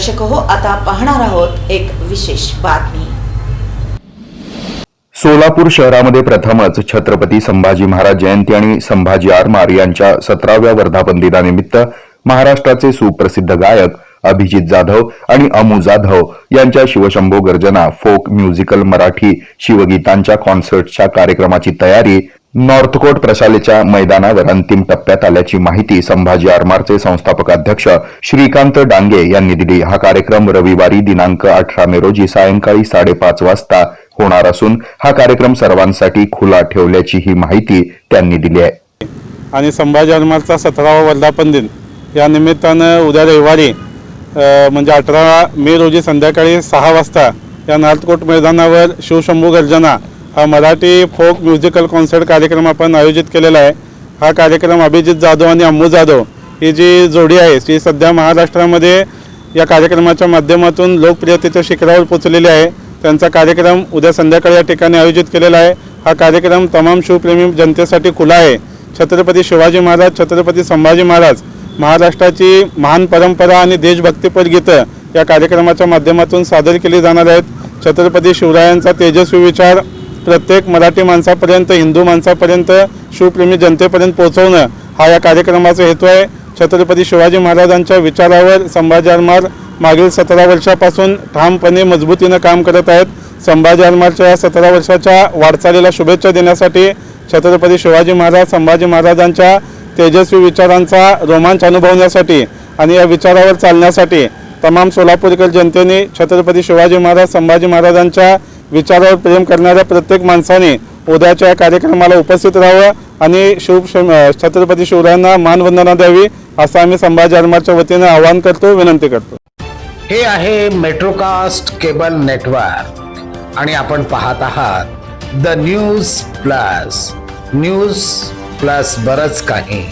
दर्शक हो आता पाहणार आहोत एक विशेष बातमी. सोलापूर शहरामध्ये प्रथमच छत्रपती संभाजी महाराज जयंती आणि संभाजी आरमार यांच्या सतराव्या वर्धापन दिनानिमित्त महाराष्ट्राचे सुप्रसिद्ध गायक अभिजित जाधव आणि अमू जाधव यांच्या शिवशंभो गर्जना फोक म्युझिकल मराठी शिवगीतांच्या कॉन्सर्टच्या कार्यक्रमाची तयारी नॉर्थकोट प्रशालेच्या मैदानावर अंतिम टप्प्यात आल्याची माहिती संभाजी आरमारचे संस्थापक अध्यक्ष श्रीकांत डांगे यांनी दिली. हा कार्यक्रम रविवारी दिनांक अठरा मे रोजी सायंकाळी साडेपाच वाजता होणार असून हा कार्यक्रम सर्वांसाठी खुला ठेवल्याची ही माहिती त्यांनी दिली आहे. आणि संभाजी आरमारचा सतरावा वर्धापन दिन. या निमित्तानं उद्या रविवारी म्हणजे अठरा मे रोजी संध्याकाळी सहा वाजता या नॉर्थकोट मैदानावर शिवशंभू गर्जना हा मराठी फोक म्युझिकल कॉन्सर्ट कार्यक्रम आपण आयोजित केलेला आहे. हा कार्यक्रम अभिजित जाधव आणि अम्मू जाधव ही जी जोडी आहे ती सध्या महाराष्ट्रामध्ये या कार्यक्रमाच्या माध्यमातून लोकप्रियतेच्या शिखरावर पोचलेली आहे. त्यांचा कार्यक्रम उद्या संध्याकाळी या ठिकाणी आयोजित केलेला आहे. हा कार्यक्रम तमाम शिवप्रेमी जनतेसाठी खुला आहे. छत्रपती शिवाजी महाराज छत्रपती संभाजी महाराज महाराष्ट्राची महान परंपरा आणि देशभक्तीपर गीतं या कार्यक्रमाच्या माध्यमातून सादर केली जाणार आहेत. छत्रपती शिवरायांचा तेजस्वी विचार प्रत्येक मराठी माणसापर्यंत हिंदू माणसापर्यंत शिवप्रेमी जनतेपर्यंत पोहोचवणं हा या कार्यक्रमाचा हेतू आहे. छत्रपती शिवाजी महाराजांच्या विचारावर संभाजी आरमार मागील सतरा वर्षापासून ठामपणे मजबूतीनं काम करत आहेत. संभाजी आरमारच्या या सतरा वर्षाच्या वाटचालीला शुभेच्छा देण्यासाठी छत्रपती शिवाजी महाराज संभाजी महाराजांच्या तेजस्वी विचारांचा रोमांच अनुभवण्यासाठी आणि या विचारावर चालण्यासाठी तमाम सोलापूरकर जनतेने छत्रपती शिवाजी महाराज संभाजी महाराजांच्या विचारावर प्रेम करणाऱ्या प्रत्येक माणसाने उद्याच्या या कार्यक्रमाला उपस्थित राहावं आणि शिव छत्रपती शिवरायांना मानवंदना द्यावी असं आम्ही संभाजी आरमारच्या वतीनं आवाहन करतो विनंती करतो. हे आहे मेट्रोकास्ट केबल नेटवर्क. आणि आपण पाहत आहात the news plus. News plus बरंच काही.